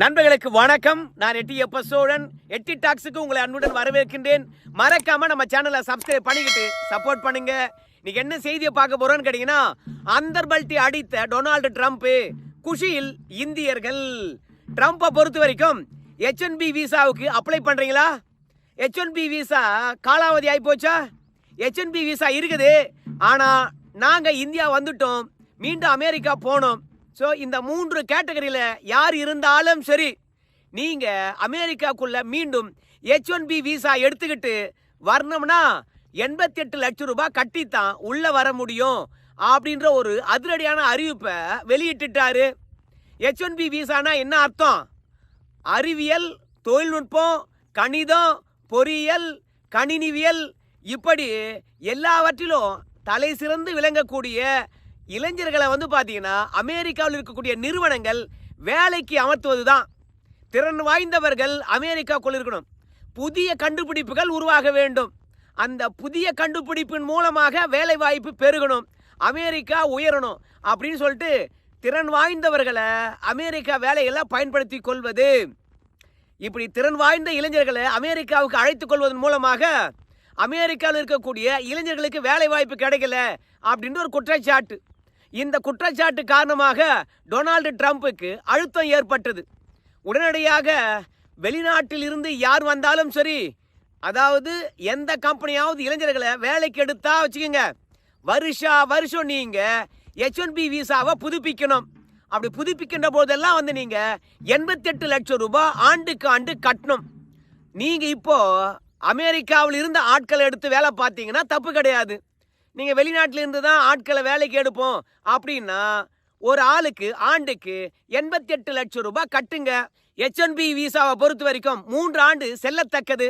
நண்பர்களுக்கு வணக்கம். நான் எட்டி எப்ப சோழன். எட்டி டாக்ஸுக்கு உங்களை அன்புடன் வரவேற்கின்றேன். மறக்காம நம்ம சேனலை சப்ஸ்கிரைப் பண்ணிக்கிட்டு சப்போர்ட் பண்ணுங்க. இன்னைக்கு என்ன செய்தியை பார்க்க போறோம்னு கேட்டீங்கன்னா அந்தர்பல்ட்டி அடித்த டொனால்டு ட்ரம்ப் குஷியில் இந்தியர்கள். ட்ரம்ப்பை பொறுத்த வரைக்கும் ஹெச்என்பி விசாவுக்கு அப்ளை பண்றீங்களா? ஹெச்என்பி விசா காலாவதி ஆகி போச்சா? ஹெச்என்பி விசா இருக்குது. ஆனால் நாங்கள் இந்தியா வந்துட்டோம். மீண்டும் அமெரிக்கா போனோம். ஸோ இந்த மூன்று கேட்டகரியில் யார் இருந்தாலும் சரி நீங்கள் அமெரிக்காக்குள்ள மீண்டும் ஹெச் ஒன் பி விசா எடுத்துக்கிட்டு வரணும்னா எண்பத்தி எட்டு லட்சம் ரூபாய் கட்டித்தான் உள்ளே வர முடியும் அப்படின்ற ஒரு அதிரடியான அறிவிப்பை வெளியிட்டுட்டாரு. ஹெச் ஒன் பி விசானா என்ன அர்த்தம்? அறிவியல் தொழில்நுட்பம் கணிதம் பொறியியல் கணினிவியல் இப்படி எல்லாவற்றிலும் தலை சிறந்து விளங்கக்கூடிய இளைஞர்களை வந்து பார்த்தீங்கன்னா அமெரிக்காவில் இருக்கக்கூடிய நிறுவனங்கள் வேலைக்கு அமர்த்துவது தான் திறன் வாய்ந்தவர்கள் அமெரிக்காக்குள் இருக்கணும். புதிய கண்டுபிடிப்புகள் உருவாக வேண்டும். அந்த புதிய கண்டுபிடிப்பின் மூலமாக வேலை வாய்ப்பு பெருகணும். அமெரிக்கா உயரணும் அப்படின்னு சொல்லிட்டு திறன் வாய்ந்தவர்களை அமெரிக்கா வேலையெல்லாம் பயன்படுத்தி கொள்வது. இப்படி திறன் வாய்ந்த இளைஞர்களை அமெரிக்காவுக்கு அழைத்து கொள்வதன் மூலமாக அமெரிக்காவில் இருக்கக்கூடிய இளைஞர்களுக்கு வேலை வாய்ப்பு கிடைக்கல அப்படின்ற ஒரு குற்றச்சாட்டு. இந்த குற்றச்சாட்டு காரணமாக டொனால்டு ட்ரம்ப்புக்கு அழுத்தம் ஏற்பட்டது. உடனடியாக வெளிநாட்டில் இருந்து யார் வந்தாலும் சரி அதாவது எந்த கம்பெனியாவது இளைஞர்களை வேலைக்கு எடுத்தா வச்சுக்கோங்க வருஷா வருஷம் நீங்கள் ஹெச் ஒன் பி விசாவை புதுப்பிக்கணும். அப்படி புதுப்பிக்கின்ற போதெல்லாம் வந்து நீங்கள் எண்பத்தெட்டு லட்சம் ரூபாய் ஆண்டுக்கு ஆண்டு கட்டணும். நீங்கள் இப்போது அமெரிக்காவில் இருந்த ஆட்களை எடுத்து வேலை பார்த்தீங்கன்னா தப்பு கிடையாது. நீங்கள் வெளிநாட்டிலிருந்து தான் ஆட்களை வேலைக்கு எடுப்போம். அப்படின்னா ஒரு ஆளுக்கு ஆண்டுக்கு எண்பத்தி எட்டு லட்சம் ரூபாய் கட்டுங்க. ஹெச்என்பி விசாவை பொறுத்த வரைக்கும் மூன்று ஆண்டு செல்லத்தக்கது.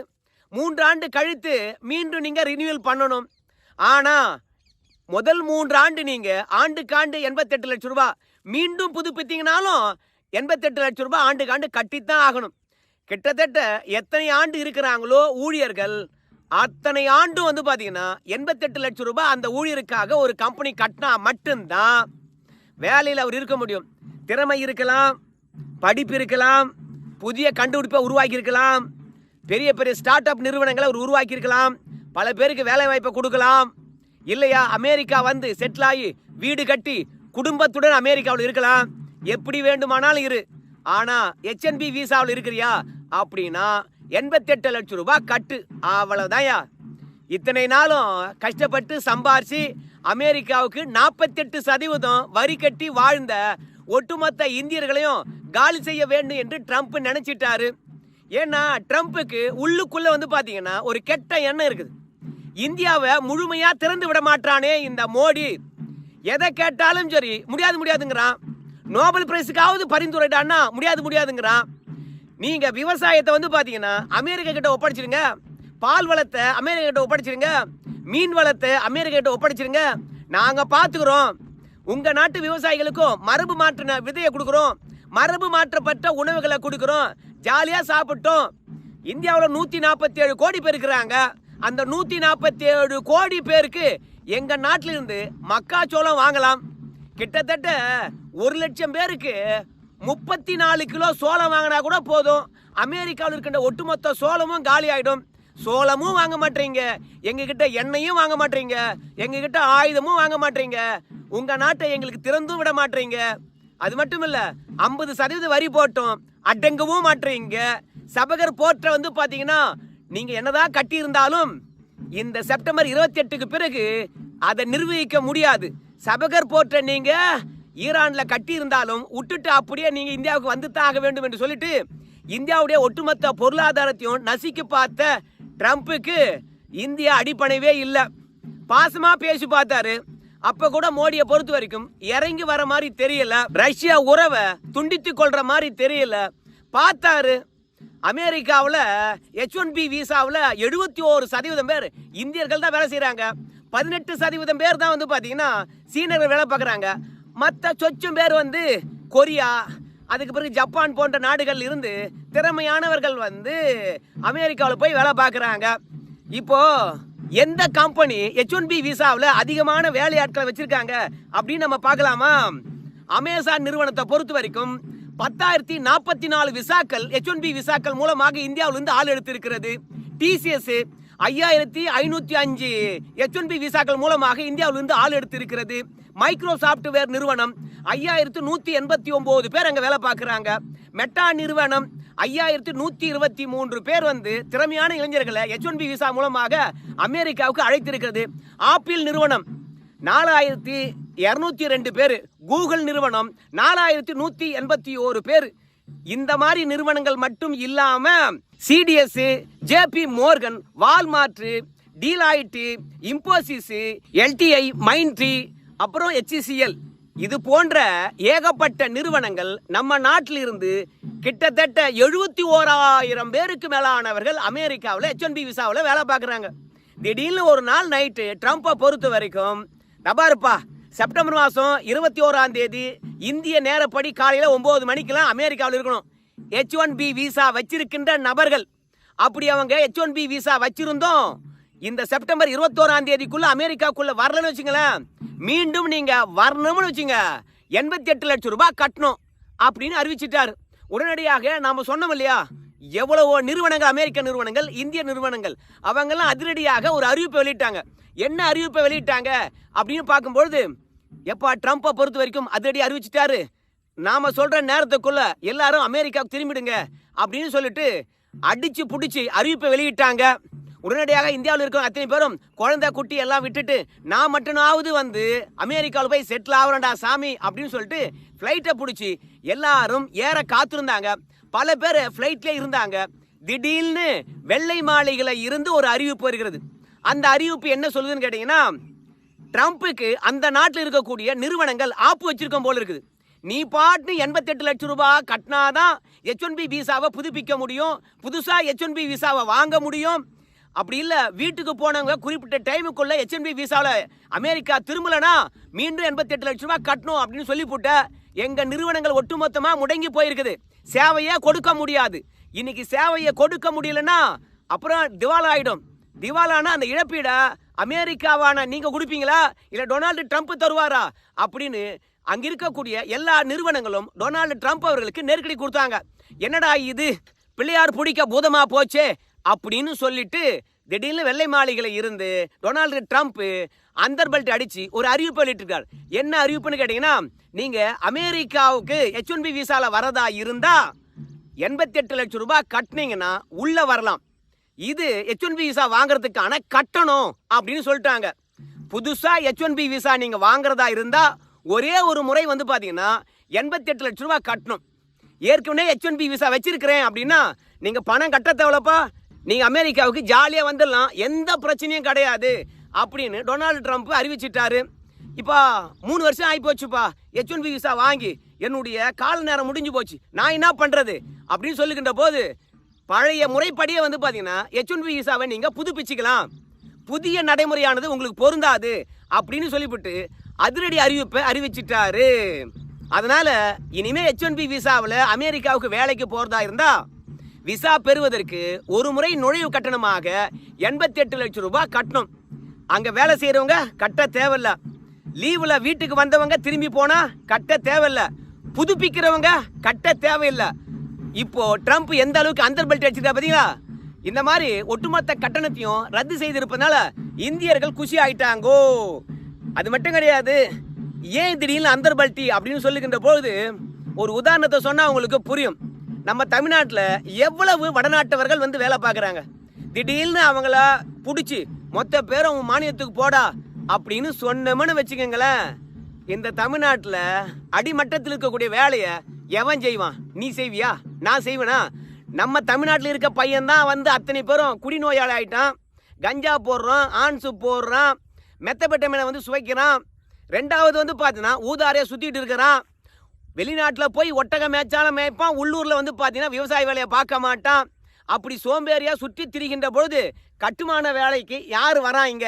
மூன்று ஆண்டு கழித்து மீண்டும் நீங்கள் ரினியூவல் பண்ணணும். ஆனா முதல் மூன்று ஆண்டு நீங்கள் ஆண்டுக்கு ஆண்டு எண்பத்தெட்டு லட்சம் ரூபாய். மீண்டும் புதுப்பித்தீங்கனாலும் எண்பத்தெட்டு லட்சம் ரூபாய் ஆண்டுக்கு ஆண்டு கட்டித்தான் ஆகணும். கிட்டத்தட்ட எத்தனை ஆண்டு இருக்கிறாங்களோ ஊழியர்கள் அத்தனை ஆண்டும் வந்து பார்த்தீங்கன்னா எண்பத்தெட்டு லட்சம் ரூபாய் அந்த ஊழியருக்காக ஒரு கம்பெனி கட்டினா மட்டும்தான் வேலையில் அவர் இருக்க முடியும். திறமை இருக்கலாம் படிப்பு இருக்கலாம் புதிய கண்டுபிடிப்பை உருவாக்கியிருக்கலாம் பெரிய பெரிய ஸ்டார்ட் அப் நிறுவனங்களை அவர் உருவாக்கியிருக்கலாம் பல பேருக்கு வேலை வாய்ப்பை கொடுக்கலாம். இல்லையா? அமெரிக்கா வந்து செட்டில் ஆகி வீடு கட்டி குடும்பத்துடன் அமெரிக்காவில் இருக்கலாம். எப்படி வேண்டுமானாலும் இரு. ஆனால் ஹெச்என்பி விசாவில் இருக்கிறியா? அப்படின்னா எண்பத்தெட்டு லட்சம் ரூபாய் கட்டு. அவ்வளவுதான்யா. இத்தனை நாளும் கஷ்டப்பட்டு சம்பாரிச்சு அமெரிக்காவுக்கு நாற்பத்தெட்டு சதவீதம் வரி கட்டி வாழ்ந்த ஒட்டுமொத்த இந்தியர்களையும் காலி செய்ய வேண்டும் என்று ட்ரம்ப் நினைச்சிட்டாரு. ஏன்னா ட்ரம்ப்புக்கு உள்ளுக்குள்ள வந்து பாத்தீங்கன்னா ஒரு கெட்ட எண்ணம் இருக்குது. இந்தியாவை முழுமையா திறந்து விட மாட்டானே இந்த மோடி. எதை கேட்டாலும் சரி முடியாது முடியாதுங்கிறான். நோபல் பிரைஸுக்காவது பரிந்துரைடான்னா முடியாது முடியாதுங்கிறான். நீங்க விவசாயத்தை வந்து பாத்தீங்கன்னா அமெரிக்கா கிட்ட ஒப்படைச்சிருங்க. பால் வளத்தை அமெரிக்கா கிட்ட ஒப்படைச்சிருங்க. மீன் வளத்தை அமெரிக்கா கிட்ட ஒப்படைச்சிருங்க. நாங்க பாத்துக்கிறோம். உங்க நாட்டு விவசாயிகளுக்கும் மரபு மாற்றின விதையை கொடுக்குறோம். மரபு மாற்றப்பட்ட உணவுகளை கொடுக்குறோம். ஜாலியா சாப்பிட்டோம். இந்தியாவில் நூத்தி நாற்பத்தி ஏழு கோடி பேர் இருக்கிறாங்க. அந்த நூத்தி நாற்பத்தி ஏழு கோடி பேருக்கு எங்க நாட்டிலிருந்து மக்காச்சோளம் வாங்கலாம். கிட்டத்தட்ட ஒரு லட்சம் பேருக்கு முப்பத்தி நாலு கிலோ சோளம் வாங்கினா கூட போதும். அமெரிக்காவில் இருக்கின்ற ஒட்டுமொத்த சோளமும் காலி ஆகிடும் சோளமும் வாங்க மாட்டீங்க. எங்ககிட்ட எண்ணெயும் வாங்க மாட்டீங்க. எங்ககிட்ட ஆயுதமும் வாங்க மாட்டீங்க. உங்கள் நாட்டை எங்களுக்கு திறந்தும் விட மாட்டீங்க. அது மட்டும் இல்லை ஐம்பது சதவீத வரி போட்டோம். அடங்கவும் மாட்டீங்க. சபகர் போர்ட்டை வந்து பார்த்தீங்கன்னா நீங்கள் என்னதான் கட்டியிருந்தாலும் இந்த செப்டம்பர் இருபத்தி எட்டுக்கு பிறகு அதை நிர்வகிக்க முடியாது. சபகர் போற்ற நீங்கள் ஈரான்ல கட்டி இருந்தாலும் விட்டுட்டு அப்படியே நீங்க இந்தியாவுக்கு வந்து தான் ஆக வேண்டும் என்று சொல்லிட்டு இந்தியாவுடைய ஒட்டுமொத்த பொருளாதாரத்தையும் நசுக்கி பார்த்த ட்ரம்ப்புக்கு இந்தியா அடிப்படையவே இல்லை. பாசமா பேசி பார்த்தாரு. அப்ப கூட மோடியை பொறுத்த வரைக்கும் இறங்கி வர மாதிரி தெரியல. ரஷ்யா உறவை துண்டித்து கொள்ற மாதிரி தெரியல. பார்த்தாரு. அமெரிக்காவில் ஹெச் ஒன் பி விசாவில் எழுபத்தி ஓரு சதவீதம் பேர் இந்தியர்கள் தான் வேலை செய்கிறாங்க பதினெட்டு சதவீதம் பேர் தான் வந்து பார்த்தீங்கன்னா சீனர்கள் வேலை பார்க்குறாங்க. மற்ற சொச்சும் பேர் வந்து கொரியா அதுக்கு பிறகு ஜப்பான் போன்ற நாடுகள் இருந்து திறமையானவர்கள் வந்து அமெரிக்காவில் போய் வேலை பார்க்குறாங்க. இப்போ எந்த கம்பெனி ஹெச் ஒன் பி விசாவில் அதிகமான வேலையாட்களை வச்சுருக்காங்க அப்படின்னு நம்ம பார்க்கலாமா? அமேசான் நிறுவனத்தை பொறுத்த வரைக்கும் பத்தாயிரத்தி நாற்பத்தி நாலு விசாக்கள் ஹெச் ஒன் பி விசாக்கள் மூலமாக இந்தியாவிலிருந்து ஆள் எடுத்திருக்கிறது. டிசிஎஸ் ஐயாயிரத்தி ஐநூத்தி அஞ்சு எச் ஒன் பி விசாக்கள் மூலமாக இந்தியாவிலிருந்து ஆள் எடுத்திருக்கிறது. மைக்ரோ சாஃப்ட்வேர் நிறுவனம். ஐயாயிரத்து நூத்தி எண்பத்தி ஒன்பது பேர் அங்க வேலை பார்க்குறாங்க. மெட்டா நிறுவனம். ஐயாயிரத்து நூத்தி இருபத்தி மூன்று பேர் வந்து திறமையான இளைஞர்களை எச் ஒன் பி விசா மூலமாக அமெரிக்காவுக்கு அழைத்திருக்கிறது. ஆப்பிள் நிறுவனம். நாலாயிரத்தி இரநூத்தி ரெண்டு பேர். கூகுள் நிறுவனம். நாலாயிரத்தி நூத்தி எண்பத்தி ஓரு பேர். இந்த மாதிரி நிறுவனங்கள் மட்டும் இல்லாமல் CTS JP Morgan Walmart Deloitte Infosys LTI Mindtree அப்புறம் ஹெச்இசிஎல் இது போன்ற ஏகப்பட்ட நிறுவனங்கள் நம்ம நாட்டில் இருந்து கிட்டத்தட்ட எழுபத்தி ஓராயிரம் பேருக்கு மேலானவர்கள் அமெரிக்காவில் ஹெச்என்பி விசாவில் வேலை பார்க்குறாங்க. திடீர்னு ஒரு நாள் நைட்டு ட்ரம்ப்பை பொறுத்த வரைக்கும் தபாருப்பா செப்டம்பர் மாதம் இருபத்தி ஓராம் தேதி இந்திய நேரப்படி காலையில் ஒம்பது மணிக்கெலாம் அமெரிக்காவில் இருக்கணும். ஹெச் ஒன் பி விசா வச்சிருக்கின்ற நபர்கள். அப்படி அவங்க ஹெச் ஒன் பி விசா வச்சிருந்தோம். இந்த செப்டம்பர் இருபத்தோராம் தேதிக்குள்ள அமெரிக்காக்குள்ள வரலன்னு வச்சுங்களேன். மீண்டும் நீங்க வரணும்னு வச்சுங்க. எண்பத்தி எட்டு லட்சம் ரூபாய் கட்டணும் அப்படின்னு அறிவிச்சிட்டாரு. உடனடியாக நாம சொன்னோம் இல்லையா? எவ்வளவோ நிறுவனங்கள் அமெரிக்க நிறுவனங்கள் இந்திய நிறுவனங்கள் அவங்கெல்லாம் அதிரடியாக ஒரு அறிவிப்பை வெளியிட்டாங்க. என்ன அறிவிப்பை வெளியிட்டாங்க அப்படின்னு பார்க்கும்பொழுது எப்பா ட்ரம்ப்பை பொறுத்த வரைக்கும் அதிரடி அறிவிச்சிட்டாரு. நாம சொல்ற நேரத்துக்குள்ள எல்லாரும் அமெரிக்காவுக்கு திரும்பிடுங்க அப்படின்னு சொல்லிட்டு அடிச்சு பிடிச்சி அறிவிப்பை வெளியிட்டாங்க. உடனடியாக இந்தியாவில் இருக்கிற அத்தனை பேரும் குழந்தை குட்டி எல்லாம் விட்டுட்டு நான் மட்டுமாவது வந்து அமெரிக்காவில் போய் செட்டில் ஆகிறேன்டா சாமி அப்படின்னு சொல்லிட்டு ஃப்ளைட்டை பிடிச்சி எல்லாரும் ஏற காத்திருந்தாங்க. பல பேர் ஃப்ளைட்லேயே இருந்தாங்க. திடீர்னு வெள்ளை மாளிகையில் இருந்து ஒரு அறிவிப்பு வருகிறது. அந்த அறிவிப்பு என்ன சொல்லுதுன்னு கேட்டிங்கன்னா ட்ரம்ப்புக்கு அந்த நாட்டில் இருக்கக்கூடிய நிறுவனங்கள் ஆப்பு வச்சிருக்கோம் போல இருக்குது. நீ பாட்டு எண்பத்தெட்டு லட்சம் ரூபாய் கட்டினாதான் எச் ஒன் பி விசாவை புதுப்பிக்க முடியும். புதுசாக எச் ஒன் பி விசாவை வாங்க முடியும். அப்படி இல்லை வீட்டுக்கு போனவங்க குறிப்பிட்ட டைமுக்குள்ளே எச் ஒன் பி விசாவில் அமெரிக்கா திரும்பலனா மீண்டும் எண்பத்தெட்டு லட்சம் ரூபாய் கட்டணும் அப்படின்னு சொல்லி போட்ட நிறுவனங்கள் ஒட்டுமொத்தமாக முடங்கி போயிருக்குது. சேவையை கொடுக்க முடியாது. இன்னைக்கு சேவையை கொடுக்க முடியலன்னா அப்புறம் திவால் ஆகிடும் திவாலானா அந்த இழப்பீட? அமெரிக்காவான நீங்கள் கொடுப்பீங்களா? இல்லை டொனால்டு ட்ரம்ப் தருவாரா? அப்படின்னு அங்கே இருக்கக்கூடிய எல்லா நிறுவனங்களும் டொனால்டு ட்ரம்ப் அவர்களுக்கு நெருக்கடி கொடுத்தாங்க. என்னடா இது? பிள்ளையார் பிடிக்க பூதமா போச்சே? அப்படின்னு சொல்லிட்டு திடீர்னு வெள்ளை மாளிகையில் இருந்து டொனால்டு ட்ரம்ப் அந்தர்பல்ட் அடிச்சு ஒரு அறிவிப்பு வெளியிட்டிருக்கார். என்ன அறிவிப்புன்னு கேட்டீங்கன்னா நீங்க அமெரிக்காவுக்கு ஹெச் ஒன் பி விசால வரதா இருந்தா எண்பத்தி எட்டு லட்சம் ரூபாய் கட்டினீங்கன்னா உள்ள வரலாம். இது ஹெச் ஒன் பி விசா வாங்குறதுக்கான கட்டணம் அப்படின்னு சொல்லிட்டாங்க. புதுசா ஹெச் ஒன் பி விசா நீங்க வாங்குறதா இருந்தா ஒரே ஒரு முறை வந்து பார்த்தீங்கன்னா எண்பத்தி எட்டு லட்சம் கட்டணும். ஏற்கனவே ஹெச் ஒன் பி விசா வச்சிருக்கிறேன் அப்படின்னா நீங்க பணம் கட்ட தேவைப்பா நீங்க அமெரிக்காவுக்கு ஜாலியா வந்துடலாம். எந்த பிரச்சனையும் கிடையாது அப்படின்னு டொனால்டு ட்ரம்ப் அறிவிச்சிட்டாரு. இப்போ மூணு வருஷம் ஆகி போச்சுப்பா. ஹெச் ஒன் பி விசா வாங்கி என்னுடைய கால நேரம் முடிஞ்சு போச்சு. நான் என்ன பண்றது அப்படின்னு சொல்லுகின்ற போது பழைய முறைப்படியே வந்து பார்த்தீங்கன்னா ஹெச் ஒன் பி விசாவை நீங்க புதுப்பிச்சுக்கலாம். புதிய நடைமுறையானது உங்களுக்கு பொருந்தாது அப்படின்னு சொல்லிவிட்டு அதிரடி அறிவிப்பை அறிவிச்சிட்டாரு. அதனால இனிமே எச் ஒன் பி விசாவில் அமெரிக்காவுக்கு வேலைக்கு போறதா இருந்தா விசா பெறுவதற்கு ஒரு முறை நுழைவு கட்டணமாக எண்பத்தி எட்டு லட்சம் ரூபாய் கட்டணும். அங்க வேலை செய்யறவங்க கட்ட தேவையில்ல. லீவில் வீட்டுக்கு வந்தவங்க திரும்பி போனா கட்ட தேவையில்ல. புதுப்பிக்கிறவங்க கட்ட தேவையில்லை. இப்போ ட்ரம்ப் எந்த அளவுக்கு அந்தர் பெல்ட் அடிச்சிருக்கா பாத்தீங்களா? இந்த மாதிரி ஒட்டுமொத்த கட்டணத்தையும் ரத்து செய்திருப்பதனால இந்தியர்கள் குஷி ஆயிட்டாங்கோ. அது மட்டும் கிடையாது. ஏன் திடீர்னு அந்தர் பல்ட்டி அப்படின்னு சொல்லுகின்ற பொழுது ஒரு உதாரணத்தை சொன்னால் உங்களுக்கு புரியும். நம்ம தமிழ்நாட்டில் எவ்வளவு வடநாட்டவர்கள் வந்து வேலை பார்க்குறாங்க. திடீர்னு அவங்கள பிடிச்சி மொத்த பேரும் உன் மானியத்துக்கு போடா அப்படின்னு சொன்னோம்னு வச்சுக்கோங்களேன். இந்த தமிழ்நாட்டில் அடிமட்டத்தில் இருக்கக்கூடிய வேலையை எவன் செய்வான்? நீ செய்வியா? நான் செய்வேனா? நம்ம தமிழ்நாட்டில் இருக்க பையன்தான் வந்து அத்தனை பேரும் குடிநோயாளி ஆயிட்டான். கஞ்சா போடுறான் ஆன்சு போடுறான் மெத்தப்பட்ட மீனை வந்து சுவைக்கிறான். ரெண்டாவது வந்து பார்த்தீங்கன்னா ஊதாரியா சுற்றிட்டு இருக்கிறான். வெளிநாட்டில் போய் ஒட்டக மேய்ச்சாலும் மேய்ப்பான். உள்ளூரில் வந்து பார்த்தீங்கன்னா விவசாய வேலையை பார்க்க மாட்டான். அப்படி சோம்பேறியாக சுற்றி திரிகின்ற பொழுது கட்டுமான வேலைக்கு யார் வராங்க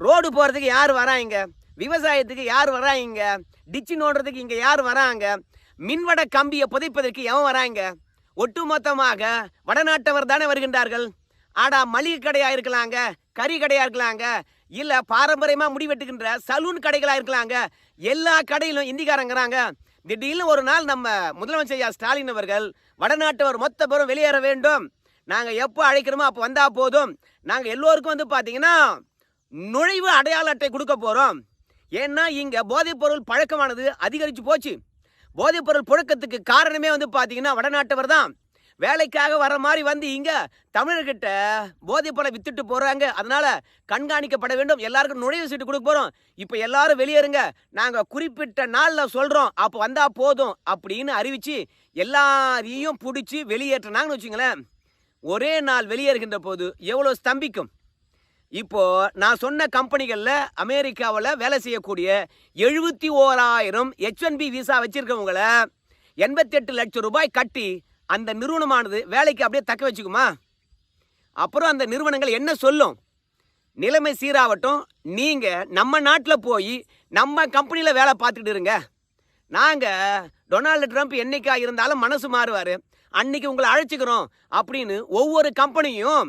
ரோடு போகிறதுக்கு யார் வராங்க விவசாயத்துக்கு யார் வராங்க டிச்சு நோண்டுறதுக்கு இங்கே யார் வராங்க மின்வட கம்பியை புதைப்பதற்கு எவன் வராங்க ஒட்டுமொத்தமாக வடநாட்டவர் தானே வருகின்றார்கள். ஆடா மளிகை கடையாக இருக்கலாங்க கறி கடையாக இருக்கலாங்க இல்ல பாரம்பரியமா முடி வெட்டுகின்ற சலூன் கடைகளா இருக்கலாங்க. எல்லா கடையிலும் இந்திக்காரங்கிறாங்க திடீர்னு ஒரு நாள் நம்ம முதலமைச்சர் ஐயா ஸ்டாலின் அவர்கள் வடநாட்டவர் மொத்த பேரும் வெளியேற வேண்டும். நாங்கள் எப்போ அழைக்கிறோமோ அப்போ வந்தால் போதும். நாங்கள் எல்லோருக்கும் வந்து பார்த்தீங்கன்னா நுழைவு அடையாள அட்டை கொடுக்க போகிறோம் ஏன்னா இங்கே போதைப்பொருள் பழக்கமானது அதிகரித்து போச்சு. போதைப்பொருள் புழக்கத்துக்கு காரணமே வந்து பார்த்தீங்கன்னா வடநாட்டவர் தான். வேலைக்காக வர மாதிரி வந்து இங்க தமிழர்கிட்ட போதை பொருளை வித்துட்டு போறாங்க. அதனால கண்காணிக்கப்பட வேண்டும். எல்லாருக்கும் நுழைவு சீட்டு கொடுக்க போறோம். இப்போ எல்லாரும் வெளியேறுங்க. நாங்க குறிப்பிட்ட நாள்ல சொல்றோம். அப்போ வந்தா போதும் அப்படின்னு அறிவிச்சு எல்லாரையும் பிடிச்சி வெளியேற்றினாங்கன்னு வச்சுங்களேன். ஒரே நாள் வெளியேறுகின்ற போது எவ்வளோ ஸ்தம்பிக்கும்? இப்போ நான் சொன்ன கம்பெனிகளில் அமெரிக்காவில் வேலை செய்யக்கூடிய எழுபத்தி ஓராயிரம் ஹெச் ஒன் பி விசா வச்சிருக்கவங்கள எண்பத்தெட்டு லட்சம் ரூபாய் கட்டி அந்த நிறுவனமானது வேலைக்கு அப்படியே தக்க வச்சுக்குமா? அப்புறம் அந்த நிறுவனங்கள் என்ன சொல்லும்? நிலைமை சீராகட்டும். நீங்கள் நம்ம நாட்டில் போய் நம்ம கம்பெனியில் வேலை பார்த்துக்கிட்டு இருங்க. நாங்கள் டொனால்டு ட்ரம்ப் என்றைக்காக இருந்தாலும் மனசு மாறுவார். அன்னைக்கு உங்களை அழைச்சிக்கிறோம் அப்படின்னு ஒவ்வொரு கம்பெனியும்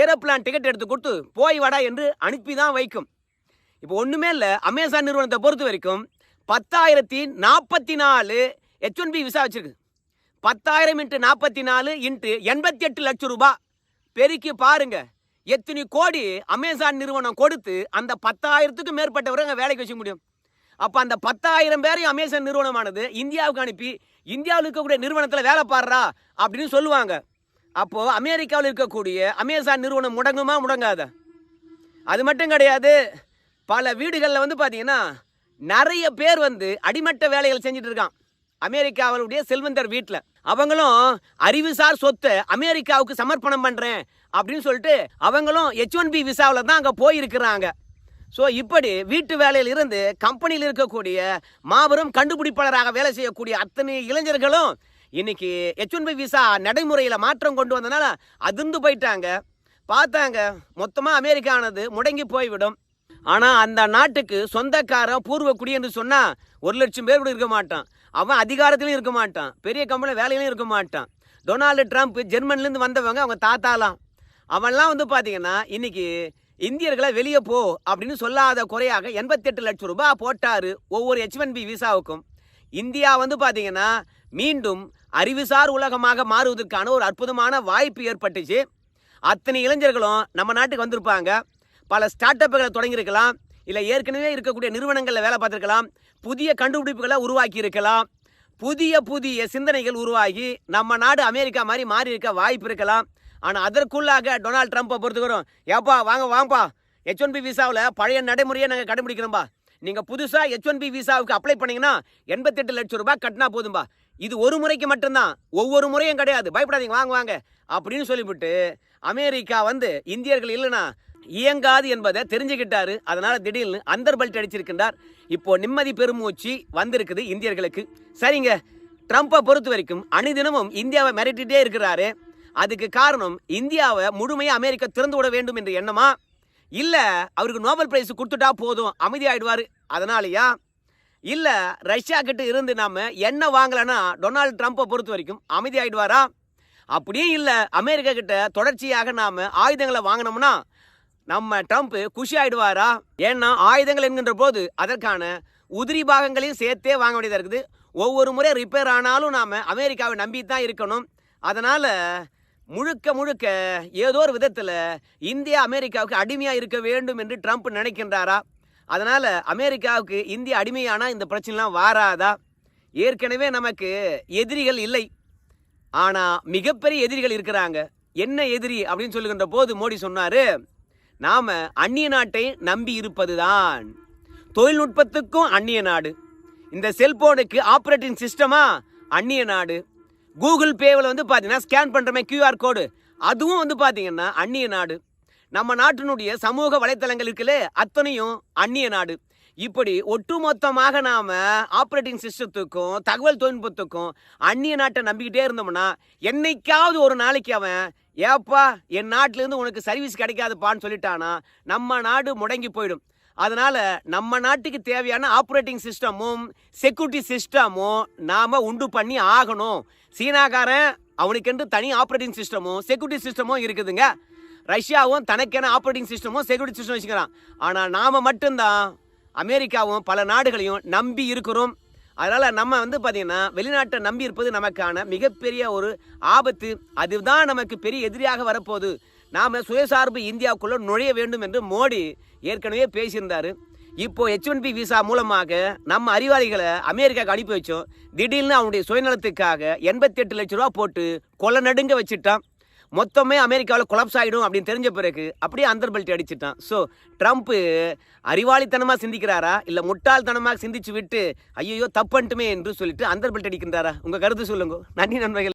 ஏரோப்ளான் டிக்கெட் எடுத்து கொடுத்து போய் வாடா என்று அனுப்பி தான் வைக்கும். இப்போ ஒன்றுமே இல்லை. அமேசான் நிறுவனத்தை பொறுத்த வரைக்கும் பத்தாயிரத்தி நாற்பத்தி நாலு ஹெச் ஒன் பி விசா வச்சுருக்கு. பத்தாயிரம் இன்ட்டு நாற்பத்தி நாலு இன்ட்டு எண்பத்தி எட்டு லட்சம் ரூபாய் பெருக்கி பாருங்க. எத்தனை கோடி அமேசான் நிறுவனம் கொடுத்து அந்த பத்தாயிரத்துக்கும் மேற்பட்டவரை அங்கே வேலைக்கு வச்சுக்க முடியும். அப்போ அந்த பத்தாயிரம் பேரையும் அமேசான் நிறுவனமானது இந்தியாவுக்கு அனுப்பி இந்தியாவில் இருக்கக்கூடிய நிறுவனத்தில் வேலை பாடுறா அப்படின்னு சொல்லுவாங்க. அப்போது அமெரிக்காவில் இருக்கக்கூடிய அமேசான் நிறுவனம் முடங்குமா முடங்காத? அது மட்டும் கிடையாது. பல வீடுகளில் வந்து பார்த்தீங்கன்னா நிறைய பேர் வந்து அடிமட்ட வேலைகள் செஞ்சுட்டு இருக்கான். அமெரிக்காவுடைய செல்வந்தர் வீட்டில் அவங்களும் அறிவுசார் சொத்தை அமெரிக்காவுக்கு சமர்ப்பணம் பண்ணுறேன் அப்படின்னு சொல்லிட்டு அவங்களும் ஹெச் ஒன் பி விசாவில் தான் அங்கே போயிருக்கிறாங்க. ஸோ இப்படி வீட்டு வேலையில் இருந்து கம்பெனியில் இருக்கக்கூடிய மாபெரும் கண்டுபிடிப்பாளராக வேலை செய்யக்கூடிய அத்தனை இளைஞர்களும் இன்னைக்கு ஹெச் ஒன் பி விசா நடைமுறையில் மாற்றம் கொண்டு வந்தனால அதிர்ந்து போயிட்டாங்க. பார்த்தாங்க மொத்தமாக அமெரிக்கானது முடங்கி போய்விடும். ஆனால் அந்த நாட்டுக்கு சொந்தக்காரன் பூர்வ குடி என்று சொன்னால் ஒரு லட்சம் பேர் கூட இருக்க மாட்டான். அவன் அதிகாரத்திலையும் இருக்க மாட்டான். பெரிய கம்பெனியில் வேலையிலையும் இருக்க மாட்டான். டொனால்டு ட்ரம்ப் ஜெர்மன்லேருந்து வந்தவங்க அவங்க தாத்தாலாம். அவன்லாம் வந்து பார்த்தீங்கன்னா இன்றைக்கி இந்தியர்களை வெளியே போ அப்படின்னு சொல்லாத குறையாக எண்பத்தெட்டு லட்சம் ரூபாய் போட்டார் ஒவ்வொரு ஹெச்என்பி விசாவுக்கும். இந்தியா வந்து பார்த்தீங்கன்னா மீண்டும் அறிவுசார் உலகமாக மாறுவதற்கான ஒரு அற்புதமான வாய்ப்பு ஏற்பட்டுச்சு. அத்தனை இளைஞர்களும் நம்ம நாட்டுக்கு வந்திருப்பாங்க. பல ஸ்டார்ட் அப்புகளை தொடங்கியிருக்கலாம். இல்லை ஏற்கனவே இருக்கக்கூடிய நிறுவனங்களில் வேலை பார்த்துருக்கலாம். புதிய கண்டுபிடிப்புகளை உருவாக்கி இருக்கலாம். புதிய புதிய சிந்தனைகள் உருவாகி நம்ம நாடு அமெரிக்கா மாதிரி மாறி இருக்க வாய்ப்பு இருக்கலாம். ஆனால் அதற்குள்ளாக டொனால்ட் ட்ரம்ப்பை பொறுத்துக்கிறோம் ஏப்பா வாங்க வாங்கப்பா. ஹெச் ஒன் பி விசாவில் பழைய நடைமுறையை நாங்கள் கடைபிடிக்கிறோம்பா நீங்கள் புதுசாக ஹெச் ஒன் பி விசாவுக்கு அப்ளை பண்ணீங்கன்னா எண்பத்தெட்டு லட்சம் ரூபாய் கட்டினா போதும்பா. இது ஒரு முறைக்கு மட்டும்தான். ஒவ்வொரு முறையும் கிடையாது. பயப்படாதீங்க. வாங்க வாங்க. அப்படின்னு சொல்லிவிட்டு அமெரிக்கா வந்து இந்தியர்கள் இல்லைன்னா இயங்காது என்பதை தெரிஞ்சுக்கிட்டாரு. அதனால திடீர்னு அந்தர் பல்ட் அடிச்சிருக்கின்றார். இப்போ நிம்மதி பெருமூச்சு வந்திருக்குது இந்தியர்களுக்கு. சரிங்க ட்ரம்ப்பை பொறுத்த வரைக்கும் அணிதினமும் இந்தியாவை மிரட்டிட்டே இருக்கிறாரு. அதுக்கு காரணம் இந்தியாவை முழுமையாக அமெரிக்கா திறந்து விட வேண்டும் என்ற எண்ணமா? இல்லை அவருக்கு நோபல் பிரைஸ் கொடுத்துட்டா போதும் அமைதியாயிடுவார். அதனாலயா? இல்லை ரஷ்யா கிட்ட இருந்து நாம என்ன வாங்கலைன்னா டொனால்டு ட்ரம்ப்பை பொறுத்த வரைக்கும் அமைதியாயிடுவாரா? அப்படியே இல்லை அமெரிக்கா கிட்ட தொடர்ச்சியாக நாம ஆயுதங்களை வாங்கினோம்னா நம்ம ட்ரம்ப் குஷி ஆயிடுவாரா? ஏன்னா ஆயுதங்கள் என்கின்ற போது அதற்கான உதிரி பாகங்களையும் சேர்த்தே வாங்க வேண்டியதாக இருக்குது. ஒவ்வொரு முறை ரிப்பேர் ஆனாலும் நாம் அமெரிக்காவை நம்பி தான் இருக்கணும். அதனால் முழுக்க முழுக்க ஏதோ ஒரு விதத்தில் இந்தியா அமெரிக்காவுக்கு அடிமையாக இருக்க வேண்டும் என்று ட்ரம்ப் நினைக்கின்றாரா? அதனால் அமெரிக்காவுக்கு இந்தியா அடிமையானால் இந்த பிரச்சனைலாம் வாராதா? ஏற்கனவே நமக்கு எதிரிகள் இல்லை. ஆனால் மிகப்பெரிய எதிரிகள் இருக்கிறாங்க. என்ன எதிரி அப்படின்னு சொல்லுகின்ற போது மோடி சொன்னார் நாம் அந்நிய நாட்டை நம்பி இருப்பதுதான். தொழில்நுட்பத்துக்கும் அந்நிய நாடு. இந்த செல்போனுக்கு ஆப்ரேட்டிங் சிஸ்டமா? அந்நிய நாடு. கூகுள் பேவில் வந்து பார்த்தீங்கன்னா ஸ்கேன் பண்ணுறமே கியூஆர் கோடு. அதுவும் வந்து பார்த்தீங்கன்னா அந்நிய நாடு. நம்ம நாட்டினுடைய சமூக வலைத்தளங்கள் இருக்குல்ல அத்தனையும் அந்நிய நாடு. இப்படி ஒட்டுமொத்தமாக நாம் ஆப்ரேட்டிங் சிஸ்டத்துக்கும் தகவல் தொழில்நுட்பத்துக்கும் அந்நிய நாட்டை நம்பிக்கிட்டே இருந்தோம்னா என்னைக்காவது ஒரு நாளைக்கு அவன் ஏப்பா என் நாட்டிலேருந்து உனக்கு சர்வீஸ் கிடைக்காதுப்பான்னு சொல்லிட்டானா நம்ம நாடு முடங்கி போயிடும். அதனால் நம்ம நாட்டுக்கு தேவையான ஆப்ரேட்டிங் சிஸ்டமும் செக்யூரிட்டி சிஸ்டமும் நாம் உண்டு பண்ணி ஆகணும். சீனாக்காரன் அவனுக்கென்று தனி ஆப்ரேட்டிங் சிஸ்டமும் செக்யூரிட்டி சிஸ்டமும் இருக்குதுங்க. ரஷ்யாவும் தனக்கென ஆப்ரேட்டிங் சிஸ்டமும் செக்யூரிட்டி சிஸ்டம் வச்சுக்கிறான். ஆனால் நாம் மட்டும்தான் அமெரிக்காவும் பல நாடுகளையும் நம்பி இருக்கிறோம். அதனால் நம்ம வந்து பார்த்திங்கன்னா வெளிநாட்டை நம்பி இருப்பது நமக்கான மிகப்பெரிய ஒரு ஆபத்து. அதுதான் நமக்கு பெரிய எதிரியாக வரப்போகுது. நாம் சுயசார்பு இந்தியாவுக்குள்ளே நுழைய வேண்டும் என்று மோடி ஏற்கனவே பேசியிருந்தார். இப்போ ஹெச் ஒன் பி விசா மூலமாக நம்ம அறிவாளிகளை அமெரிக்காவுக்கு அனுப்பி வச்சோம். திடீர்னு அவனுடைய சுயநலத்துக்காக எண்பத்தி எட்டு லட்ச ரூபா போட்டு கொலை நடுங்க வச்சுட்டான். மொத்தமே அமெரிக்காவில் கொலாப்ஸ் ஆகிடும் அப்படின்னு தெரிஞ்ச பிறகு அப்படியே அந்தர் பெல்ட் அடிச்சிட்டான். ஸோ ட்ரம்ப்பு அறிவாளித்தனமாக சிந்திக்கிறாரா? இல்லை முட்டாள்தனமாக சிந்திச்சு விட்டு ஐயோ தப்பன்ட்டுமே என்று சொல்லிட்டு அந்தர் பெல்ட் அடிக்கின்றாரா? உங்கள் கருத்து சொல்லுங்க. நன்றி நண்பர்கள்.